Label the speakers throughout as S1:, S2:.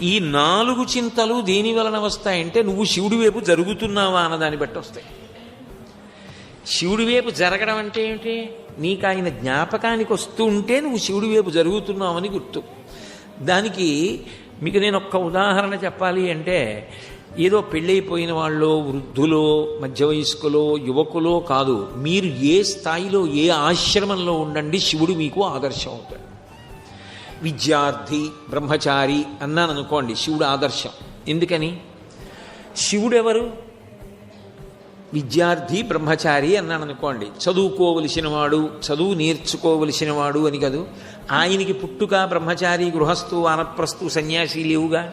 S1: ఈ నాలుగు చింతలు దేని వలన వస్తాయంటే నువ్వు శివుడి వైపు జరుగుతున్నావా అన్నదాన్ని బట్టి వస్తాయి. శివుడి వైపు జరగడం అంటే ఏమిటి? నీకు ఆయన జ్ఞాపకానికి వస్తూ ఉంటే నువ్వు శివుడి వైపు జరుగుతున్నావని గుర్తు. దానికి మీకు నేను ఒక్క ఉదాహరణ చెప్పాలి అంటే ఏదో పెళ్ళైపోయిన వాళ్ళు వృద్ధులో మధ్య వయస్కులో యువకులో కాదు మీరు ఏ స్థాయిలో ఏ ఆశ్రమంలో ఉండండి శివుడు మీకు ఆదర్శం అవుతాడు. విద్యార్థి బ్రహ్మచారి అన్నాను అనుకోండి శివుడు ఆదర్శం. ఎందుకని? శివుడెవరు? విద్యార్థి బ్రహ్మచారి అన్నాను అనుకోండి చదువుకోవలసిన వాడు చదువు నేర్చుకోవలసిన వాడు అని కదూ. ఆయనకి పుట్టుక బ్రహ్మచారి గృహస్థు వానప్రస్థు సన్యాసి లేవుగా?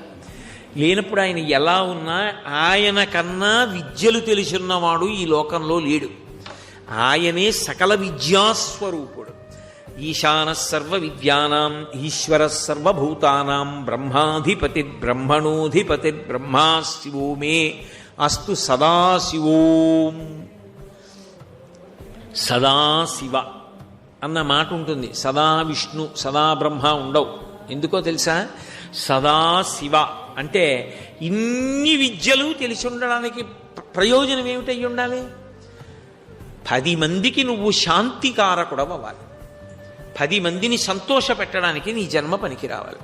S1: లేనప్పుడు ఆయన ఎలా ఉన్నా ఆయన కన్నా విద్యలు తెలిసిన్నవాడు ఈ లోకంలో లేడు. ఆయనే సకల విద్యాస్వరూపుడు. ఈశాన సర్వ విద్యానాం ఈశ్వర సర్వభూతానాం బ్రహ్మాధిపతి బ్రహ్మణోధిపతి బ్రహ్మా శివో మే అస్తు సదాశివోం. సదాశివ అన్న మాట ఉంటుంది సదా విష్ణు సదా బ్రహ్మ ఉండవు. ఎందుకో తెలుసా? సదాశివ అంటే ఇన్ని విద్యలు తెలిసి ఉండడానికి ప్ర- ప్రయోజనం ఏమిటై ఉండాలి పది మందికి నువ్వు శాంతికారకుడవ్వాలి. పది మందిని సంతోష పెట్టడానికి నీ జన్మ పనికి రావాలి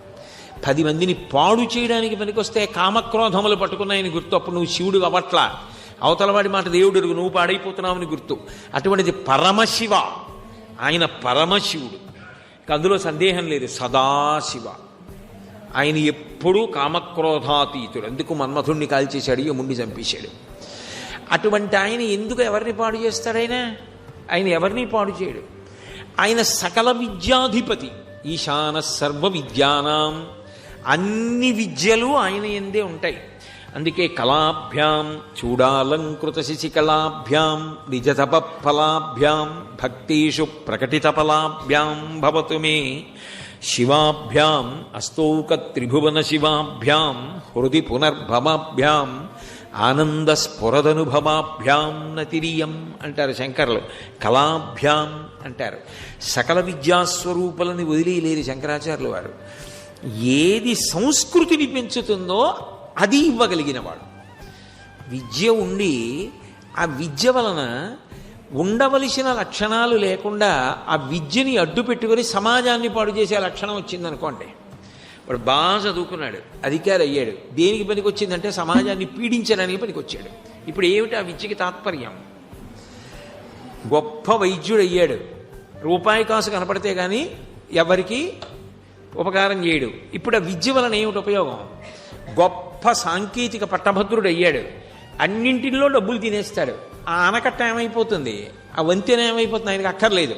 S1: పది మందిని పాడు చేయడానికి పనికొస్తే కామక్రోధములు పట్టుకున్నాయని గుర్తు. అప్పుడు నువ్వు శివుడు అవట్లా అవతలవాడి మాట దేవుడు ఎరుగు, నువ్వు పాడైపోతున్నావని గుర్తు. అటువంటిది పరమశివ. ఆయన పరమశివుడు. అందులో సందేహం లేదు. సదాశివ. ఆయన ఎప్పుడూ కామక్రోధాతీతుడు. ఎందుకు మన్మథుణ్ణి కాల్చేశాడు యముణ్ణి చంపేశాడు. అటువంటి ఆయన ఎందుకు ఎవరిని పాడు చేస్తాడైనా ఆయన ఎవరిని పాడు చేయడు? ఆయన సకల విద్యాధిపతి. ఈశాన సర్వ విద్యానాం. అన్ని విద్యలు ఆయన ఎందే ఉంటాయి. అందుకే కళాభ్యాం చూడాలంకృత శిశికళాభ్యాం నిజతప ఫలాభ్యాం భక్తీషు ప్రకటిత ఫలాభ్యాం భవతు మే. శివాభ్యాం అస్తౌక త్రిభువన శివాభ్యాం హృది పునర్భవాభ్యాం ఆనంద స్ఫురదనుభవాభ్యాం నతిరియం అంటారు శంకర్లు. కళాభ్యాం అంటారు. సకల విద్యాస్వరూపులని వదిలేయలేరు శంకరాచార్యులు వారు. ఏది సంస్కృతిని పెంచుతుందో అది ఇవ్వగలిగినవాడు విద్య ఉండి ఆ విద్య వలన ఉండవలసిన లక్షణాలు లేకుండా ఆ విద్యని అడ్డు పెట్టుకొని సమాజాన్ని పాడు చేసే లక్షణం వచ్చిందనుకోండి. వాడు బాగా చదువుకున్నాడు అధికారి అయ్యాడు దేనికి పనికొచ్చిందంటే సమాజాన్ని పీడించడానికి పనికి వచ్చాడు ఇప్పుడు ఏమిటి ఆ విద్యకి తాత్పర్యం? గొప్ప వైద్యుడు అయ్యాడు రూపాయి కాసు కనపడితే కానీ ఎవరికి? ఉపకారం చేయడు. ఇప్పుడు ఆ విద్య వలన ఏమిటి ఉపయోగం? గొప్ప సాంకేతిక పట్టభద్రుడు అయ్యాడు అన్నింటిలో డబ్బులు తినేస్తాడు. ఆ ఆనకట్ట ఏమైపోతుంది? ఆ వంతెన ఏమైపోతుంది? ఆయనకు అక్కర్లేదు.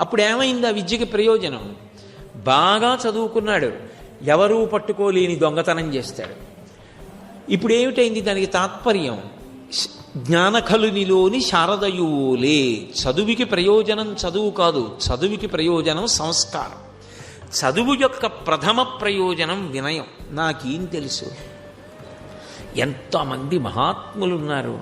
S1: అప్పుడు ఏమైంది ఆ విద్యకి ప్రయోజనం? బాగా చదువుకున్నాడు. ఎవరూ పట్టుకోలేని దొంగతనం చేస్తాడు. ఇప్పుడు ఏమిటైంది? దానికి తాత్పర్యం. జ్ఞానఖలునిలోని జ్ఞానకలునిలోని చదువుకి ప్రయోజనం చదువు కాదు చదువుకి ప్రయోజనం సంస్కారం. చదువు యొక్క ప్రథమ ప్రయోజనం వినయం. నాకేం తెలుసు? ఎంతమంది మహాత్ములు ఉన్నారు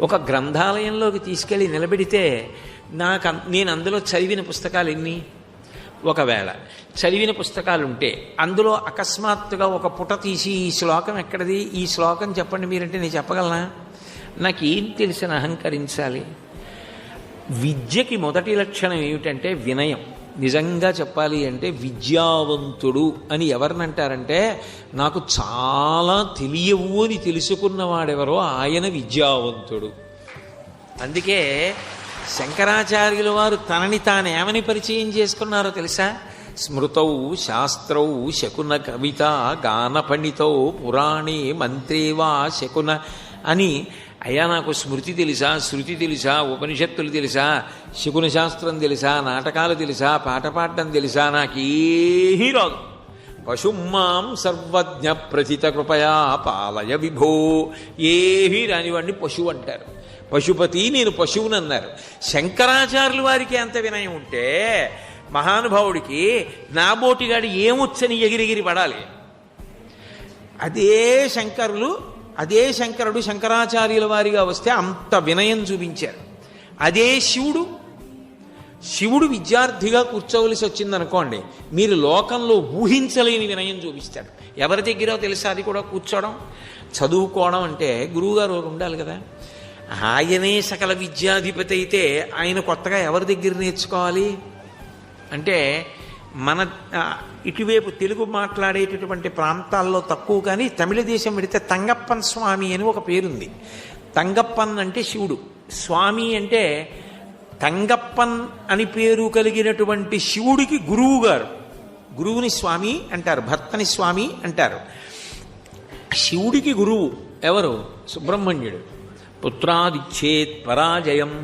S1: ఒక గ్రంథాలయంలోకి తీసుకెళ్ళి నిలబెడితే నాకు నేను అందులో చదివిన పుస్తకాలు ఎన్ని ఒకవేళ చదివిన పుస్తకాలు ఉంటే అందులో అకస్మాత్తుగా ఒక పుట తీసి ఈ శ్లోకం ఎక్కడిది? ఈ శ్లోకం చెప్పండి మీరంటే నేను చెప్పగలనా? నాకేం తెలిసిన అహంకరించాలి? విద్యకి మొదటి లక్షణం ఏమిటంటే వినయం. నిజంగా చెప్పాలి అంటే విద్యావంతుడు అని ఎవరినంటారంటే నాకు చాలా తెలియవు అని తెలుసుకున్నవాడెవరో ఆయన విద్యావంతుడు. అందుకే శంకరాచార్యుల వారు తనని తాను ఏమని పరిచయం చేసుకున్నారో తెలుసా? స్మృతౌ శాస్త్రౌ శకున కవిత గాన పండితౌ పురాణే మంత్రేవా శకున అని అయ్యా నాకు స్మృతి తెలుసా శృతి తెలుసా ఉపనిషత్తులు తెలుసా శకున శాస్త్రం తెలుసా నాటకాలు తెలుసా పాట పాడడం తెలుసా నాకేమీ రాదు. పశుమాం సర్వజ్ఞ ప్రథిత కృపయా పాలయ విభో ఏమీ రానివాడిని పశువు అంటారు. పశుపతి నేను పశువుని అన్నారు. శంకరాచార్యుల వారికి ఎంత వినయం ఉంటే మహానుభావుడికి నాబోటిగాడు ఏమొచ్చని ఎగిరిగిరి పడాలి. అదే శంకరులు అదే శంకరుడు శంకరాచార్యుల వారిగా వస్తే అంత వినయం చూపించారు. అదే శివుడు శివుడు విద్యార్థిగా కూర్చోవలసి వచ్చిందనుకోండి మీరు లోకంలో ఊహించలేని వినయం చూపిస్తాడు ఎవరి దగ్గర తెలుసా అది కూడా కూర్చోవడం? చదువుకోవడం అంటే గురువుగారు ఉండాలి కదా. ఆయనే సకల విద్యాధిపతి అయితే ఆయన కొత్తగా ఎవరి దగ్గర నేర్చుకోవాలి? అంటే మన ఇటువైపు తెలుగు మాట్లాడేటటువంటి ప్రాంతాల్లో తక్కువ కానీ తమిళ దేశం పెడితే తంగప్పన్ స్వామి అని ఒక పేరుంది. తంగప్పన్ అంటే శివుడు. స్వామి అంటే తంగప్పన్ అని పేరు కలిగినటువంటి శివుడికి గురువు గారు. గురువుని స్వామి అంటారు భర్తని స్వామి అంటారు. శివుడికి గురువు ఎవరు? సుబ్రహ్మణ్యుడు. పుత్రాదిచ్చేత్ పరాజయం.